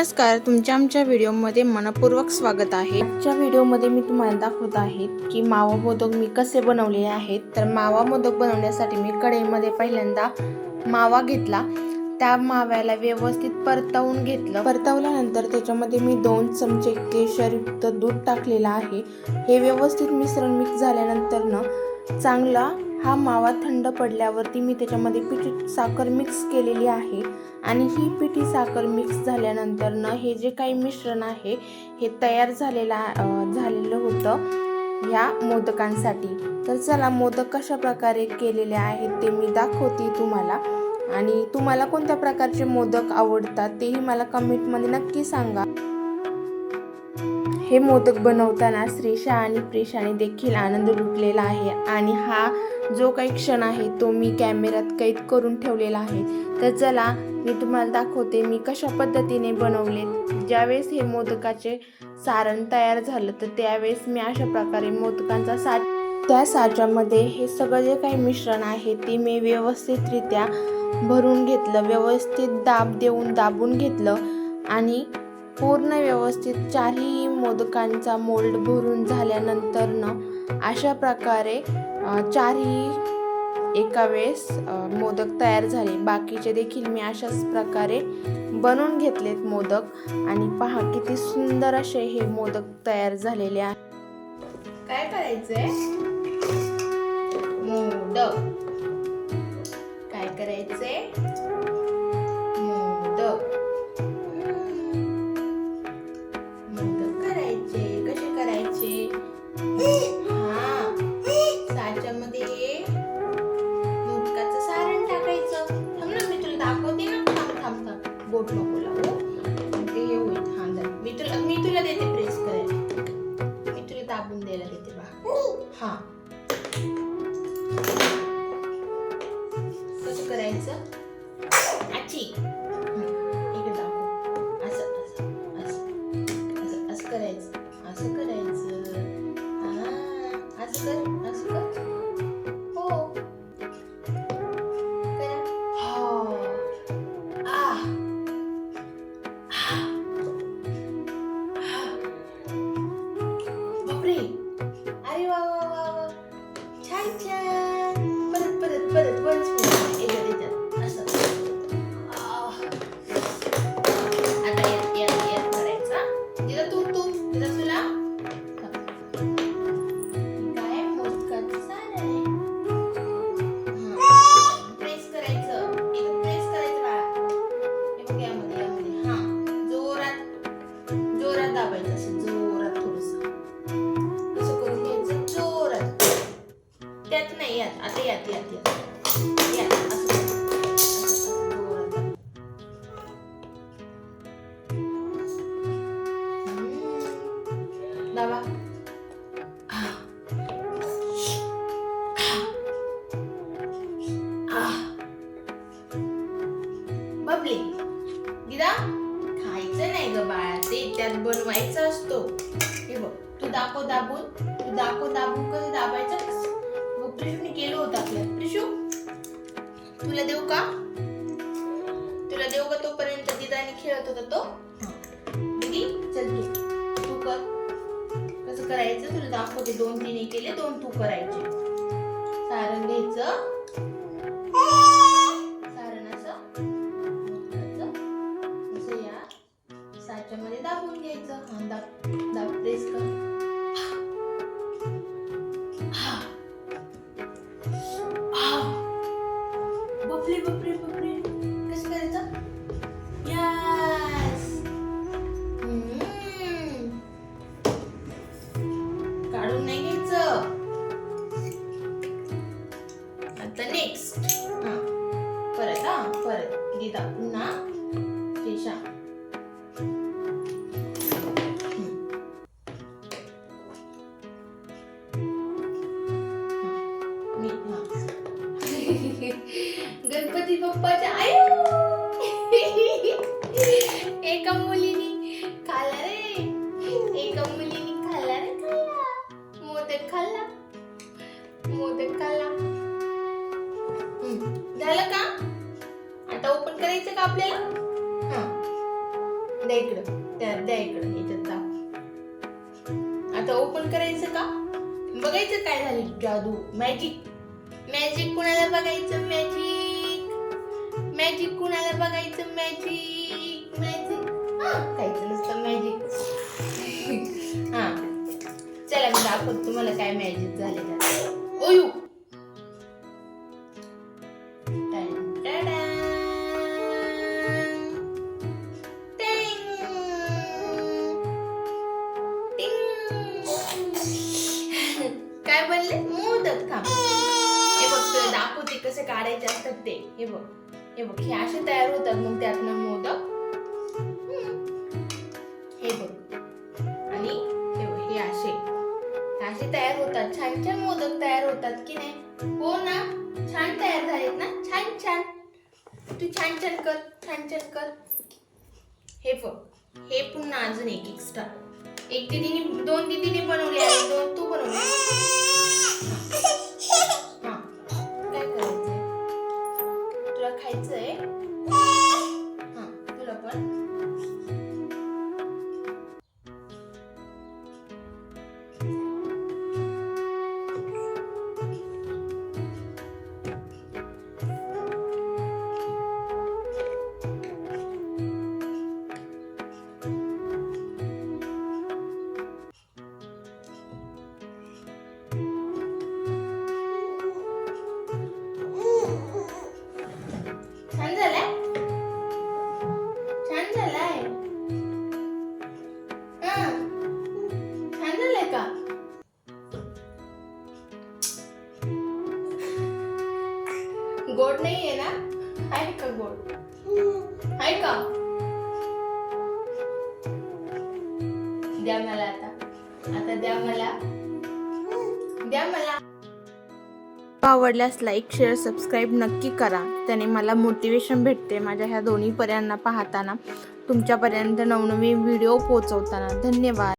नमस्कार तुमच्या आमच्या व्हिडिओमध्ये मनपूर्वक स्वागत आहे. आजच्या व्हिडिओमध्ये मी तुम्हाला दाखवत आहे की मावा मोदक मी कसे बनवलेले आहेत. तर मावा मोदक बनवण्यासाठी मी कढईमध्ये पहिल्यांदा मावा घेतला. त्या माव्याला व्यवस्थित परतवून घेतलं. परतवल्यानंतर त्याच्यामध्ये मी दोन चमचे केशरयुक्त दूध टाकलेलं आहे. हे व्यवस्थित मिश्रण मिक्स झाल्यानंतर चांगला हा मावा थंड पडल्यावरती मी त्याच्यामध्ये पिठी साखर मिक्स केलेली आहे. आणि ही पिठी साखर मिक्स झाल्यानंतर न हे जे काही मिश्रण आहे हे तयार झालेला झालेलं होतं ह्या मोदकांसाठी. तर चला मोदक कशा प्रकारे केलेले आहेत ते मी दाखवते तुम्हाला. आणि तुम्हाला कोणत्या प्रकारचे मोदक आवडतात तेही मला कमेंटमध्ये नक्की सांगा. हे मोदक बनवताना श्रीषा आणि प्रेषाने देखील आनंद लुटलेला आहे. आणि हा जो काही क्षण आहे तो मी कॅमेऱ्यात कैद करून ठेवलेला आहे. तर चला मी तुम्हाला दाखवते मी कशा पद्धतीने बनवले. ज्यावेळेस हे मोदकाचे सारण तयार झालं तर त्यावेळेस मी अशा प्रकारे मोदकांचा साठ त्या साच्यामध्ये हे सगळं जे काही मिश्रण आहे ते मी व्यवस्थितरित्या भरून घेतलं. व्यवस्थित दाब देऊन दाबून घेतलं. आणि पूर्ण व्यवस्थित चारही मोदकांचा मोल्ड भरून झाल्यानंतर न अशा प्रकारे चारही एका वेळेस मोदक तयार झाले. बाकीचे देखील मी अशाच प्रकारे बनवून घेतलेत मोदक. आणि पहा किती सुंदर असे हे मोदक तयार झालेले आहे. काय करायचंय? मोदक. काय करायचंय? दाखव दाबून तू दाखव दाबून कसं दाबायचं प्रिशूने केलं होतं आपल्या प्रिशू तुला देऊ का? तुला देऊ का तोपर्यंत? दिदाने खेळत होता तो. दिदी चल तू तू कर. कसं करायचं? तुला दाखवते. दोन तिने केले दोन तू करायचे. सारण घ्यायचं. गणपती आयो एका मुलीने खाल्ला रे. एका मुलीने खाल्ला रे खाल्ला. मोदक खाल्ला. मोदक खाल्ला. झालं का? आता ओपन करायचं का आपल्याला? हा. द्या इकडं. त्या द्या इकडं. इथं दाखव आता ओपन करायचं का? बघायचं काय झाली जादू. मॅजिक मॅजिक कुणाला बघायचं? मॅजिक मॅजिक कुणाला बघायचं मॅजिक मॅजिक खायचं नसतं मॅजिक हा. चला मी दाखवतो तुम्हाला काय मॅजिक झाले ओयू. काय बनले मोदक थांब हे बघ तुला दाखवते कसे काढायचे असतात ते. हे बघ. हे बघ हे असे तयार होतात मग त्यातनं मोदक. हे बघ. आणि हे बघ हे असे. हे असे तयार होतात. छान छान मोदक तयार होतात की नाही? हो ना? छान तयार झालेत ना? छान छान. तू छान छान कर छान छान कर. हे बघ हे पुन्हा अजून एक एक्स्ट्रा एक दिदीने दोन दिदीने बनवले आणि दोन तू बनवले. तुला खायचंय हा गोड नाहीये ना? आहे का गोड आहे का? द्या मला आता. आता द्या मला. द्या मला. आवडल्यास लाईक शेअर सबस्क्राईब नक्की करा. त्याने मला मोटिवेशन भेटते माझ्या ह्या दोन्ही पर्यांना पाहताना. तुमच्यापर्यंत नवनवीन व्हिडिओ पोचवताना धन्यवाद.